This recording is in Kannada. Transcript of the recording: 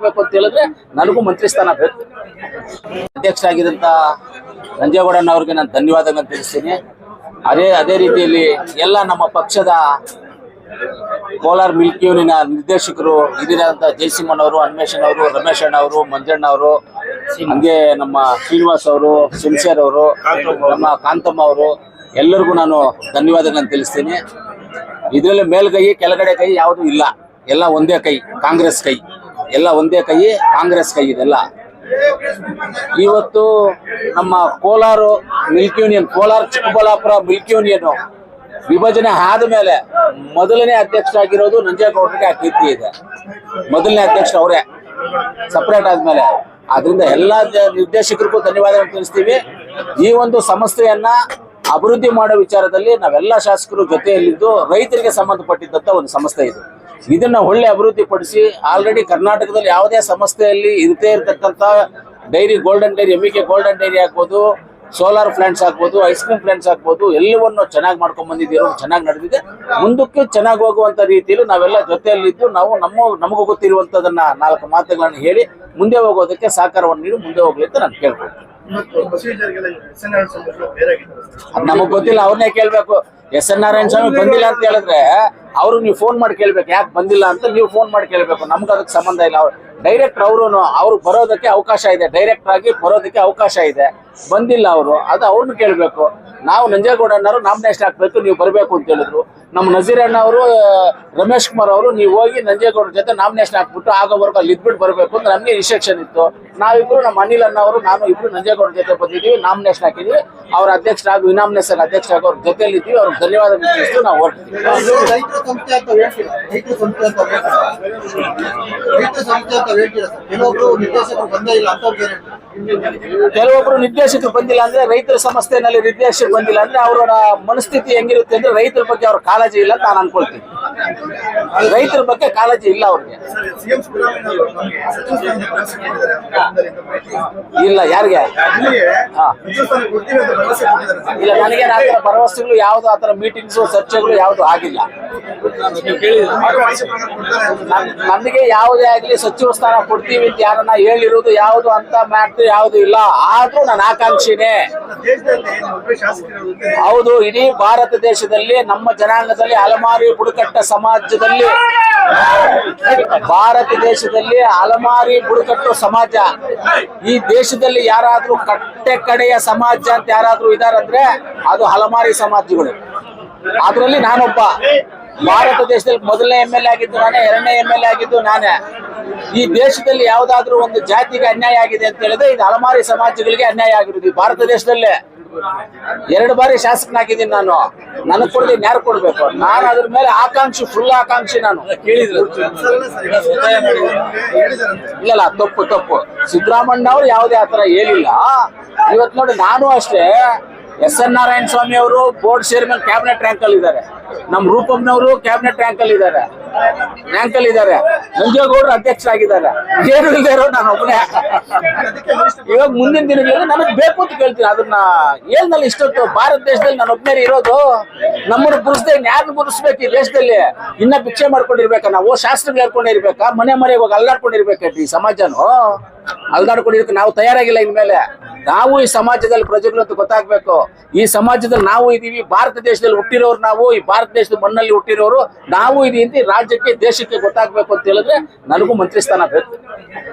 ಗೊತ್ತಾಗ್ಬೇಕು ಅಂತ ಹೇಳಿದ್ರೆ ನನಗೂ ಮಂತ್ರಿ ಸ್ಥಾನ ಬೇಕು. ಅಧ್ಯಕ್ಷ ಆಗಿದಂತ ನಂಜೇಗೌಡನವ್ರಿಗೆ ನಾನು ಧನ್ಯವಾದಗಳನ್ನು ತಿಳಿಸ್ತೀನಿ. ಅದೇ ಅದೇ ರೀತಿಯಲ್ಲಿ ಎಲ್ಲ ನಮ್ಮ ಪಕ್ಷದ ಕೋಲಾರ ಮಿಲ್ಕ್ ಯೂನಿಯನ್ ನಿರ್ದೇಶಕರು ಹಿರಿಯಾದಂತ ಜಯಸಿಂಹನ್ ಅವರು ಅನ್ವೇಷಣ್ ಅವರು ರಮೇಶ್ ಅಣ್ಣ ಅವರು, ಮಂಜಣ್ಣ ಅವರು, ಹಂಗೆ ನಮ್ಮ ಶ್ರೀನಿವಾಸ್ ಅವರು ಶಿಂಶೇರ್ ಅವರು, ನಮ್ಮ ಕಾಂತಮ್ಮ ಅವರು, ಎಲ್ಲರಿಗೂ ನಾನು ಧನ್ಯವಾದಗಳನ್ನು ತಿಳಿಸ್ತೀನಿ. ಇದರಲ್ಲಿ ಮೇಲ್ಗೈ ಕೆಳಗಡೆ ಕೈ ಯಾವುದು ಇಲ್ಲ. ಎಲ್ಲ ಒಂದೇ ಕೈ, ಕಾಂಗ್ರೆಸ್ ಕೈ. ಎಲ್ಲ ಒಂದೇ ಕೈ, ಕಾಂಗ್ರೆಸ್ ಕೈ ಇದೆಲ್ಲ ಇವತ್ತು ನಮ್ಮ Kolar milk union, Kolar Chikkaballapur milk union ವಿಭಜನೆ ಆದ ಮೇಲೆ ಮೊದಲನೇ ಅಧ್ಯಕ್ಷರಾಗಿರೋದು ನಂಜೇಗೌಡರಿಗೆ ಆ ಕೀರ್ತಿ ಇದೆ. ಮೊದಲನೇ ಅಧ್ಯಕ್ಷ ಅವರೇ ಸಪ್ರೇಟ್ ಆದ್ಮೇಲೆ. ಅದರಿಂದ ಎಲ್ಲಾ ನಿರ್ದೇಶಕರಿಗೂ ಧನ್ಯವಾದ ತಿಳಿಸ್ತೀವಿ ಈ ಒಂದು ಸಂಸ್ಥೆಯನ್ನ ಅಭಿವೃದ್ಧಿ ಮಾಡೋ ವಿಚಾರದಲ್ಲಿ ನಾವೆಲ್ಲ ಶಾಸಕರು ಜೊತೆಯಲ್ಲಿದ್ದು ರೈತರಿಗೆ ಸಂಬಂಧಪಟ್ಟಿದ್ದಂತ ಒಂದು ಸಂಸ್ಥೆ ಇದು. ಇದನ್ನ ಒಳ್ಳೆ ಅಭಿವೃದ್ಧಿ ಪಡಿಸಿ ಆಲ್ರೆಡಿ ಕರ್ನಾಟಕದಲ್ಲಿ ಯಾವುದೇ ಸಂಸ್ಥೆಯಲ್ಲಿ ಇರ್ತೇ ಇರತಕ್ಕಂತ dairy golden dairy M K golden dairy ಹಾಕ್ಬೋದು ಸೋಲಾರ್ ಪ್ಲಾಂಟ್ಸ್ ಹಾಕ್ಬೋದು ಐಸ್ ಕ್ರೀಮ್ ಪ್ಲಾಂಟ್ಸ್ ಹಾಕ್ಬೋದು ಎಲ್ಲವನ್ನು ಚೆನ್ನಾಗಿ ಮಾಡ್ಕೊಂಡ್ ಬಂದಿದ್ದೀರೋ ಚೆನ್ನಾಗಿ ನಡೆದಿದೆ. ಮುಂದಕ್ಕೆ ಚೆನ್ನಾಗಿ ಹೋಗುವಂತ ರೀತಿಯಲ್ಲಿ ನಾವೆಲ್ಲ ಜೊತೆಯಲ್ಲಿದ್ದು ನಾವು ನಮ್ಮ ನಮಗೂ ಗೊತ್ತಿರುವಂತದನ್ನ ನಾಲ್ಕು ಮಾತುಗಳನ್ನು ಹೇಳಿ ಮುಂದೆ ಹೋಗೋದಕ್ಕೆ ಸಹಕಾರವನ್ನು ನೀಡಿ ಮುಂದೆ ಹೋಗ್ಲಿ ಅಂತ ನಾನು ಕೇಳ್ಕೊಳ್ತೀನಿ. ಅದ್ ನಮಗ್ ಗೊತ್ತಿಲ್ಲ ಅವ್ರನ್ನೇ ಕೇಳ್ಬೇಕು. ಎಸ್ ಎನ್ ನಾರಾಯಣ ಸ್ವಾಮಿ ಬಂದಿಲ್ಲ ಅಂತ ಹೇಳಿದ್ರೆ ಅವ್ರು ನೀವು ಫೋನ್ ಮಾಡಿ ಕೇಳ್ಬೇಕು, ಯಾಕೆ ಬಂದಿಲ್ಲ ಅಂತ ನೀವು ಫೋನ್ ಮಾಡಿ ಕೇಳಬೇಕು. ನಮ್ಗೆ ಅದಕ್ಕೆ ಸಂಬಂಧ ಇಲ್ಲ. ಅವ್ರು ಡೈರೆಕ್ಟ್ ಅವರು ಅವ್ರು ಬರೋದಕ್ಕೆ ಅವಕಾಶ ಇದೆ. ಡೈರೆಕ್ಟ್ ಆಗಿ ಬರೋದಕ್ಕೆ ಅವಕಾಶ ಇದೆ. ಬಂದಿಲ್ಲ ಅವರು, ಅದು ಅವ್ರನ್ನ ಕೇಳಬೇಕು. ನಾವು ನಂಜೇಗೌಡನವರು ನಾಮಿನೇಷನ್ ಹಾಕ್ಬೇಕು, ನೀವು ಬರಬೇಕು ಅಂತ ಹೇಳಿದ್ರು. ನಮ್ಮ ನಜೀರಣ್ಣ ಅವರು, ರಮೇಶ್ ಕುಮಾರ್ ಅವರು, ನೀವು ಹೋಗಿ ನಂಜೇಗೌಡರ ಜೊತೆ ನಾಮಿನೇಷನ್ ಹಾಕ್ಬಿಟ್ಟು ಆಗೋವರೆಗೂ ಅಲ್ಲಿ ಇದ್ಬಿಟ್ಟು ಬರಬೇಕು ಅಂತ ನಮಗೆ ಇನ್ಸ್ಟ್ರಕ್ಷನ್ ಇತ್ತು. ನಾವಿಬ್ರು ನಮ್ಮ ಅನಿಲ್ ಅಣ್ಣ ಅವರು ನಾನು ಇಬ್ರು ನಂಜೇಗೌಡ ಜೊತೆ ಬಂದಿದ್ದೀವಿ ನಾಮಿನೇಷನ್ ಹಾಕಿದ್ವಿ ಅವ್ರ ಅಧ್ಯಕ್ಷರಾಗಿ ವಿನಾಮಿನೇಷನ್ ಅಧ್ಯಕ್ಷರಾಗಿ ಅವ್ರ ಜೊತೆಯಲ್ಲಿ ಇದ್ದೀವಿ ಅವ್ರಿಗೆ ಧನ್ಯವಾದ ತಿಳಿಸ್ತು ನಾವು ಹೊರಡ್ತೀವಿ? ಕೆಲವೊಬ್ರು ನಿರ್ದೇಶಕರು ಬಂದಿಲ್ಲ ಅಂದ್ರೆ ರೈತರ ಸಂಸ್ಥೆನಲ್ಲಿ ನಿರ್ದೇಶಕರು ಬಂದಿಲ್ಲ ಅಂದ್ರೆ ಅವರ ಮನಸ್ಥಿತಿ ಹೆಂಗಿರುತ್ತೆ ಅಂದ್ರೆ ರೈತರ ಬಗ್ಗೆ ಅವ್ರ ಕಾಳಜಿ ಇಲ್ಲ ಅಂತ ನಾನು ಅನ್ಕೊಳ್ತೀನಿ. ರೈತರ ಬಗ್ಗೆ ಕಾಳಜಿ ಇಲ್ಲ ಅವ್ರಿಗೆ. ಇಲ್ಲ ಯಾರಿಗೆ. ಇಲ್ಲ ನನಗೆ ಆತರ ಭರವಸೆಗಳು ಯಾವ್ದು ಆತರ ಮೀಟಿಂಗ್ಸ್ ಚರ್ಚೆಗಳು ಯಾವ್ದು ಆಗಿಲ್ಲ. ನಮಗೆ ಯಾವುದೇ ಆಗ್ಲಿ ಸಚಿವ ಸ್ಥಾನ ಕೊಡ್ತೀವಿ ಅಂತ ಯಾರನ್ನ ಹೇಳಿರೋದು ಯಾವುದು ಅಂತ ಮ್ಯಾಟ್ರ್ ಯಾವ್ದು ಇಲ್ಲ. ಆದ್ರೂ ನನ್ನ ಆಕಾಂಕ್ಷಿನೇ. ಹೌದು ಇಡೀ ಭಾರತ ದೇಶದಲ್ಲಿ ನಮ್ಮ ಜನಾಂಗದಲ್ಲಿ ಅಲಮಾರಿ ಬುಡಕಟ್ಟ ಸಮಾಜದಲ್ಲಿ, ಭಾರತ ದೇಶದಲ್ಲಿ ಅಲಮಾರಿ ಬುಡಕಟ್ಟು ಸಮಾಜ. ಈ ದೇಶದಲ್ಲಿ ಯಾರಾದ್ರೂ ಕಟ್ಟೆ ಕಡೆಯ ಸಮಾಜ ಅಂತ ಯಾರಾದ್ರೂ ಇದಾರಂದ್ರೆ ಅದು ಹಲಮಾರಿ ಸಮಾಜಗಳು. ಅದರಲ್ಲಿ ನಾನೊಬ್ಬ. ಭಾರತ ದೇಶದಲ್ಲಿ ಮೊದಲನೇ ಎಂ ಎಲ್ ಎ ಆಗಿದ್ದು ನಾನೇ, ಎರಡನೇ ಎಂ ಎಲ್ ಎ ಆಗಿದ್ದು ನಾನೇ. ಈ ದೇಶದಲ್ಲಿ ಯಾವ್ದಾದ್ರೂ ಒಂದು ಜಾತಿಗೆ ಅನ್ಯಾಯ ಆಗಿದೆ ಅಂತ ಹೇಳಿದ್ರೆ ಇದು ಹಲಮಾರಿ ಸಮಾಜಗಳಿಗೆ ಅನ್ಯಾಯ ಆಗಿರೋದು. ಭಾರತ ದೇಶದಲ್ಲೇ. ಎರಡು ಬಾರಿ ಶಾಸಕನಾಗಿದ್ದೀನಿ ನಾನು. ನನಗೆ ಕೊಡ್ತೀನಿ ಯಾರು ಕೊಡ್ಬೇಕು? ನಾನು ಅದ್ರ ಮೇಲೆ ಆಕಾಂಕ್ಷಿ ಫುಲ್ ಆಕಾಂಕ್ಷಿ ನಾನು. ಇಲ್ಲಲ್ಲ ತಪ್ಪು ತಪ್ಪು. ಸಿದ್ದರಾಮಣ್ಣ ಅವ್ರು ಯಾವುದೇ ಆತರ ಹೇಳಿಲ್ಲ. ಇವತ್ ನೋಡಿ ನಾನು ಅಷ್ಟೇ ಎಸ್ ಎನ್ ನಾರಾಯಣ ಸ್ವಾಮಿ ಅವರು ಬೋರ್ಡ್ ಚೇರ್ಮನ್ ಕ್ಯಾಬಿನೆಟ್ ರ್ಯಾಂಕ್ ಅಲ್ಲಿ ಇದ್ದಾರೆ ನಮ್ಮ ರೂಪಮ್ನವರು ಕ್ಯಾಬಿನೆಟ್ ರ್ಯಾಂಕ್ ಅಲ್ಲಿ ಇದ್ದಾರೆ ರ್ಯಾಂಕ್ ಅಲ್ಲಿ ಇದ್ದಾರೆ. ನಂಜೇಗೌಡರು ಅಧ್ಯಕ್ಷರಾಗಿದ್ದಾರೆ. ಏನು ಇಲ್ಲದೆ ಇರೋ ನಾನು ಒಬ್ಬನೇ ಇವಾಗ ಮುಂದಿನ ದಿನಗಳಲ್ಲಿ ನನಗೆ ಬೇಕು ಅಂತ ಕೇಳ್ತೀನಿ. ಅದನ್ನ ಏನಲ್ಲಿ ಇಷ್ಟೊತ್ತು ಭಾರತ ದೇಶದಲ್ಲಿ ನಾನು ಒಬ್ಬನೇ ಇರೋದು. ನಮ್ಮನ್ನು ಗುರುಸ್ದೆ ಯಾರನ್ನು ಗುರುಸ್ಬೇಕು ಈ ದೇಶದಲ್ಲಿ? ಇನ್ನ ಭಿಕ್ಷೆ ಮಾಡ್ಕೊಂಡಿರ್ಬೇಕಾ ನಾವು? ಶಾಸ್ತ್ರಗಳು ಹೇಳ್ಕೊಂಡಿರ್ಬೇಕಾ? ಮನೆ ಮನೆ ಹೋಗಿ ಅಲ್ಲಾಡ್ಕೊಂಡಿರ್ಬೇಕ ಈ ಸಮಾಜನು? ಅಲ್ದಾಡ್ಕೊಂಡಿರ್ಬೇಕು ನಾವು ತಯಾರಾಗಿಲ್ಲ ಇನ್ಮೇಲೆ. ನಾವು ಈ ಸಮಾಜದಲ್ಲಿ ಪ್ರಜೆಗಳು ಅಂತ ಗೊತ್ತಾಗ್ಬೇಕು. ಈ ಸಮಾಜದಲ್ಲಿ ನಾವು ಇದೀವಿ, ಭಾರತ ದೇಶದಲ್ಲಿ ಹುಟ್ಟಿರೋರು ನಾವು, ಈ ಭಾರತ ದೇಶದ ಮಣ್ಣಲ್ಲಿ ಹುಟ್ಟಿರೋರು ನಾವು ಇದೀವಿ ರಾಜ್ಯಕ್ಕೆ, ದೇಶಕ್ಕೆ ಗೊತ್ತಾಗ್ಬೇಕು ಅಂತ ಹೇಳಿದ್ರೆ ನನಗೂ ಮಂತ್ರಿ ಸ್ಥಾನ ಬೇಕು.